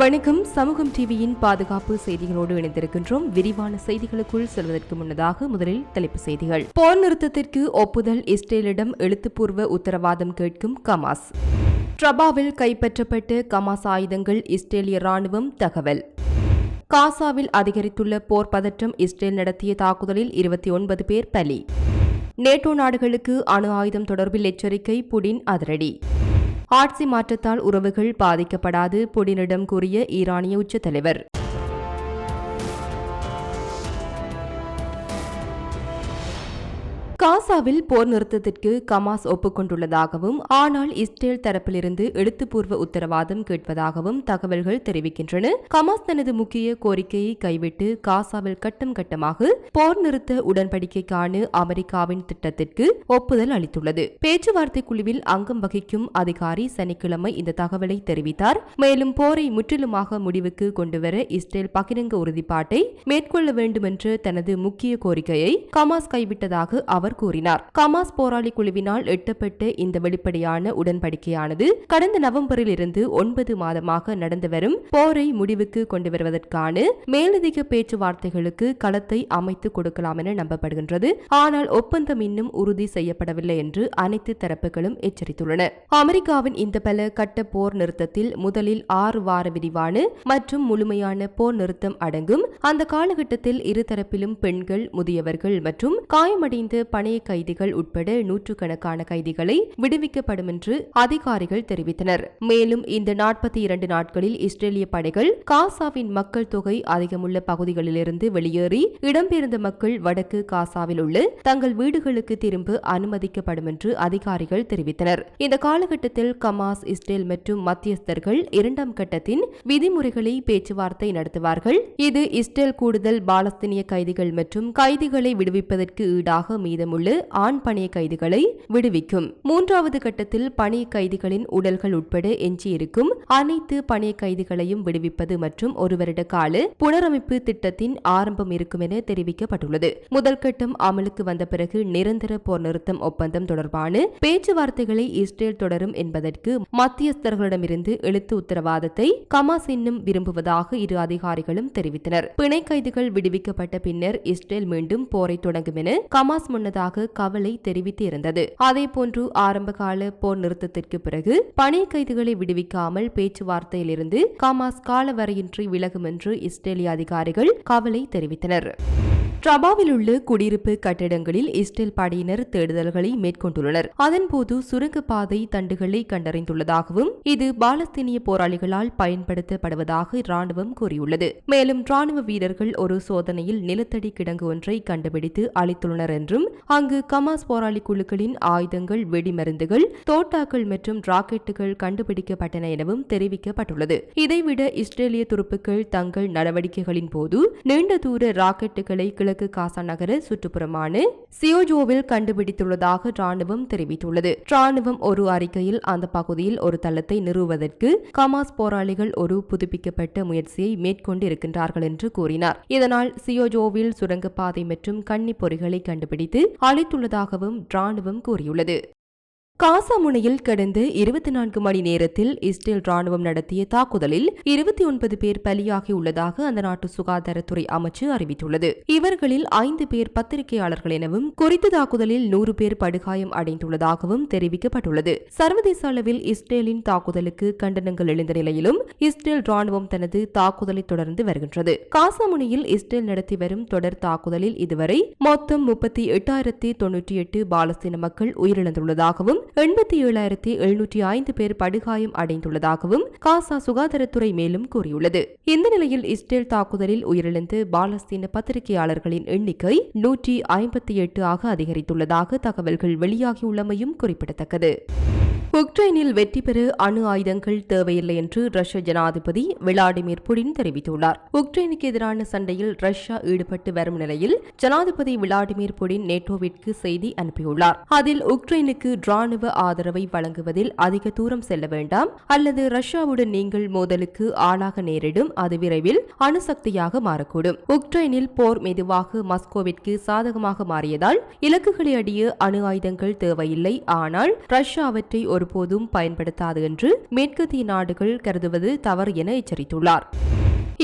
வணக்கம். சமூகம் டிவியின் பாதுகாப்பு செய்திகளோடு இணைந்திருக்கின்றோம். விரிவான செய்திகளுக்குள் செல்வதற்கு முன்னதாக முதலில் தலைப்பு செய்திகள். போர் நிறுத்தத்திற்கு ஒப்புதல் இஸ்ரேலிடம் எழுத்துப்பூர்வ உத்தரவாதம் கேட்கும் கமாஸ். ட்ரபாவில் கைப்பற்றப்பட்ட கமாஸ் ஆயுதங்கள் இஸ்ரேலிய ராணுவம் தகவல். காசாவில் அதிகரித்துள்ள போர் பதற்றம் இஸ்ரேல் நடத்திய தாக்குதலில் இருபத்தி ஒன்பது பேர் பலி. நேட்டோ நாடுகளுக்கு அணு ஆயுதம் தொடர்பில் எச்சரிக்கை புடின் அதிரடி. ஆட்சி மாற்றத்தால் உறவுகள் பாதிக்கப்படாது புடினிடம் கூறிய ஈரானிய உச்ச தலைவர் காசாவில் போர் நிறுத்தத்திற்கு கமாஸ் ஒப்புக்கொண்டுள்ளதாகவும் ஆனால் இஸ்ரேல் தரப்பிலிருந்து எழுத்துப்பூர்வ உத்தரவாதம் கேட்பதாகவும் தகவல்கள் தெரிவிக்கின்றன. கமாஸ் தனது முக்கிய கோரிக்கையை கைவிட்டு காசாவில் கட்டம் கட்டமாக போர் நிறுத்த உடன்படிக்கைக்கான அமெரிக்காவின் திட்டத்திற்கு ஒப்புதல் அளித்துள்ளது. பேச்சுவார்த்தை குழுவில் அங்கம் வகிக்கும் அதிகாரி சனிக்கிழமை இந்த தகவலை தெரிவித்தார். மேலும் போரை முற்றிலுமாக முடிவுக்கு கொண்டுவர இஸ்ரேல் பகிரங்க உறுதிப்பாட்டை மேற்கொள்ள வேண்டுமென்ற தனது முக்கிய கோரிக்கையை கமாஸ் கைவிட்டதாக அவர் குமார் கூறினார். கமாஸ் போராளி குழுவினால் எட்டப்பட்ட இந்த வெளிப்படையான உடன்படிக்கையானது கடந்த நவம்பரில் இருந்து ஒன்பது மாதமாக நடந்து வரும் போரை முடிவுக்கு கொண்டு வருவதற்கான மேலதிக பேச்சுவார்த்தைகளுக்கு களத்தை அமைத்துக் கொடுக்கலாம் என நம்பப்படுகின்றது. ஆனால் ஒப்பந்தம் இன்னும் உறுதி செய்யப்படவில்லை என்று அனைத்து தரப்புகளும் எச்சரித்துள்ளன. அமெரிக்காவின் இந்த பல கட்ட போர் நிறுத்தத்தில் முதலில் ஆறு வார விரிவான மற்றும் முழுமையான போர் நிறுத்தம் அடங்கும். அந்த காலகட்டத்தில் இருதரப்பிலும் பெண்கள் முதியவர்கள் மற்றும் காயமடைந்த பணைய கைதிகள் உட்பட நூற்றுக்கணக்கான கைதிகளை விடுவிக்கப்படும் என்று அதிகாரிகள் தெரிவித்தனர். மேலும் இந்த நாற்பத்தி இரண்டு நாட்களில் இஸ்ரேலிய படைகள் காசாவின் மக்கள் தொகை அதிகமுள்ள பகுதிகளிலிருந்து வெளியேறி இடம்பெயர்ந்த மக்கள் வடக்கு காசாவில் உள்ள தங்கள் வீடுகளுக்கு திரும்ப அனுமதிக்கப்படும் என்று அதிகாரிகள் தெரிவித்தனர். இந்த காலகட்டத்தில் கமாஸ் இஸ்ரேல் மற்றும் மத்தியஸ்தர்கள் இரண்டாம் கட்டத்தின் விதிமுறைகளை பேச்சுவார்த்தை நடத்துவார்கள். இது இஸ்ரேல் கூடுதல் பாலஸ்தீனிய கைதிகள் மற்றும் கைதிகளை விடுவிப்பதற்கு ஈடாக மீதம் மீதமுள்ள ஆண் பணிய கைதிகளை விடுவிக்கும். மூன்றாவது கட்டத்தில் பணிய கைதிகளின் உடல்கள் உட்பட எஞ்சியிருக்கும் அனைத்து பணிய கைதிகளையும் விடுவிப்பது மற்றும் ஒரு வருட கால புனரமைப்பு திட்டத்தின் ஆரம்பம் இருக்கும் என தெரிவிக்கப்பட்டுள்ளது. முதல் கட்டம் அமலுக்கு வந்த பிறகு நிரந்தர போர் நிறுத்தம் ஒப்பந்தம் தொடர்பான பேச்சுவார்த்தைகளை இஸ்ரேல் தொடரும் என்பதற்கு மத்தியஸ்தர்களிடமிருந்து எழுத்து உத்தரவாதத்தை கமாஸ் இன்னும் விரும்புவதாக இரு அதிகாரிகளும் தெரிவித்தனர். பிணை கைதிகள் விடுவிக்கப்பட்ட பின்னர் இஸ்ரேல் மீண்டும் போரை தொடங்கும் என கமாஸ் முன்னதாக கவலை தெரிவித்து இருந்தது அதேபோன்று ஆரம்பகால போர் நிறுத்தத்திற்கு பிறகு பணி கைதிகளை விடுவிக்காமல் பேச்சுவார்த்தையிலிருந்து காமாஸ் காலவரையின்றி விலகும் என்று இஸ்ரேலிய அதிகாரிகள் கவலை தெரிவித்தனர். ட்ரபாவில் உள்ள குடியிருப்பு கட்டிடங்களில் இஸ்ரேல் படையினர் தேடுதல்களை மேற்கொண்டுள்ளனர். அதன்போது சுரங்கப்பாதை தண்டுகளை கண்டறிந்துள்ளதாகவும் இது பாலஸ்தீனிய போராளிகளால் பயன்படுத்தப்படுவதாக ராணுவம் கூறியுள்ளது. மேலும் ராணுவ வீரர்கள் ஒரு சோதனையில் நிலத்தடி கிடங்கு ஒன்றை கண்டுபிடித்து அளித்துள்ளனர் என்றும் அங்கு கமாஸ் போராளி குழுக்களின் ஆயுதங்கள் வெடிமருந்துகள் தோட்டாக்கள் மற்றும் ராக்கெட்டுகள் கண்டுபிடிக்கப்பட்டன எனவும் தெரிவிக்கப்பட்டுள்ளது. இதைவிட இஸ்ரேலிய துருப்புக்கள் தங்கள் நடவடிக்கைகளின் போது நீண்ட தூர ராக்கெட்டுகளை கிழக்கு காசா நகர சுற்றுப்புறமான சியோஜோவில் கண்டுபிடித்துள்ளதாக ராணுவம் தெரிவித்துள்ளது. ராணுவம் ஒரு அறிக்கையில் அந்த பகுதியில் ஒரு தளத்தை நிறுவுவதற்கு கமாஸ் போராளிகள் ஒரு புதுப்பிக்கப்பட்ட முயற்சியை மேற்கொண்டு இருக்கின்றார்கள் என்று கூறினார். இதனால் சியோஜோவில் சுரங்கப்பாதை மற்றும் கன்னி பொறிகளை கண்டுபிடித்து அளித்துள்ளதாகவும் ராணுவம் கூறியுள்ளது. காசா முனையில் கடந்த இருபத்தி நான்கு மணி நேரத்தில் இஸ்ரேல் ராணுவம் நடத்திய தாக்குதலில் இருபத்தி ஒன்பது பேர் பலியாகியுள்ளதாக அந்த நாட்டு சுகாதாரத்துறை அமைச்சு அறிவித்துள்ளது. இவர்களில் ஐந்து பேர் பத்திரிகையாளர்கள் எனவும் குறித்த தாக்குதலில் நூறு பேர் படுகாயம் அடைந்துள்ளதாகவும் தெரிவிக்கப்பட்டுள்ளது. சர்வதேச அளவில் இஸ்ரேலின் தாக்குதலுக்கு கண்டனங்கள் எழுந்த நிலையிலும் இஸ்ரேல் ராணுவம் தனது தாக்குதலை தொடர்ந்து வருகின்றது. காசா முனையில் இஸ்ரேல் நடத்தி வரும் தொடர் தாக்குதலில் இதுவரை மொத்தம் முப்பத்தி எட்டாயிரத்தி தொன்னூற்றி எட்டு பாலஸ்தீன மக்கள் உயிரிழந்துள்ளதாகவும் எண்பத்தி ஏழாயிரத்தி எழுநூற்றி ஐந்து பேர் படுகாயம் அடைந்துள்ளதாகவும் காசா சுகாதாரத்துறை மேலும் கூறியுள்ளது. இந்த நிலையில் இஸ்ரேல் தாக்குதலில் உயிரிழந்து பாலஸ்தீன பத்திரிகையாளர்களின் எண்ணிக்கை நூற்றி ஐம்பத்தி எட்டு ஆக அதிகரித்துள்ளதாக தகவல்கள் வெளியாகியுள்ளமையும் குறிப்பிடத்தக்கது. உக்ரைனில் வெற்றி பெற அணு ஆயுதங்கள் தேவையில்லை என்று ரஷ்ய ஜனாதிபதி விளாடிமிர் புடின் தெரிவித்துள்ளார். உக்ரைனுக்கு எதிரான சண்டையில் ரஷ்யா ஈடுபட்டு வரும் நிலையில் ஜனாதிபதி விளாடிமிர் புடின் நேட்டோவிற்கு செய்தி அனுப்பியுள்ளார். அதில் உக்ரைனுக்கு ராணுவ ஆதரவை வழங்குவதில் அதிக தூரம் செல்ல வேண்டாம் அல்லது ரஷ்யாவுடன் நீங்கள் மோதலுக்கு ஆளாக நேரிடும் அது விரைவில் அணுசக்தியாக மாறக்கூடும். உக்ரைனில் போர் மெதுவாக மஸ்கோவிற்கு சாதகமாக மாறியதால் இலக்குகளை அடிய அணு ஆயுதங்கள் தேவையில்லை. ஆனால் ரஷ்யா அவற்றை ஒரு ஒருபோதும் பயன்படுத்தாது என்று மேற்கத்திய நாடுகள் கருதுவது தவறு என எச்சரித்துள்ளார்.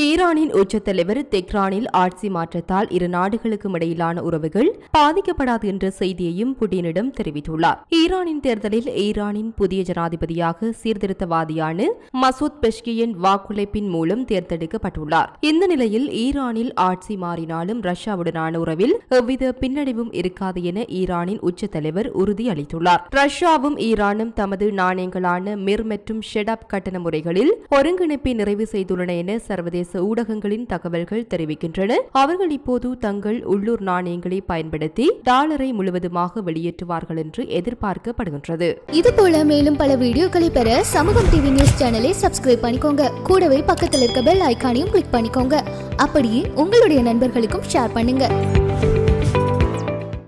ஈரானின் உச்சத்தலைவர் தெஹ்ரானில் ஆட்சி மாற்றத்தால் இரு நாடுகளுக்கும் இடையிலான உறவுகள் பாதிக்கப்படாது என்ற செய்தியையும் புட்டினிடம் தெரிவித்துள்ளார். ஈரானின் தேர்தலில் ஈரானின் புதிய ஜனாதிபதியாக சீர்திருத்தவாதியான மசூத் பெஷ்கியின் வாக்குழைப்பின் மூலம் தேர்ந்தெடுக்கப்பட்டுள்ளார். இந்த நிலையில் ஈரானில் ஆட்சி மாறினாலும் ரஷ்யாவுடனான உறவில் எவ்வித பின்னடைவும் இருக்காது என ஈரானின் உச்சத்தலைவர் உறுதியளித்துள்ளார். ரஷ்யாவும் ஈரானும் தமது நாணயங்களான மிர் மற்றும் ஷெடாப் கட்டண முறைகளில் ஒருங்கிணைப்பை நிறைவு செய்துள்ளன என சர்வதேச ஊடகங்களின் தகவல்கள் தெரிவிக்கின்றன. அவர்கள் இப்போது தங்கள் உள்ளூர் நாணயங்களை பயன்படுத்தி டாலரை முழுவதுமாக வெளியேற்றுவார்கள் என்று எதிர்பார்க்கப்படுகின்றது. இது போல மேலும் பல வீடியோக்களை பெற சமூகம் டிவி நியூஸ் சேனலை சப்ஸ்கிரைப் பண்ணிக்கோங்க. கூடவே பக்கத்தில் இருக்க பெல் ஐக்கானையும் கிளிக் பண்ணிக்கோங்க. அப்படியே உங்களுடைய நண்பர்களுக்கும் ஷேர் பண்ணுங்க.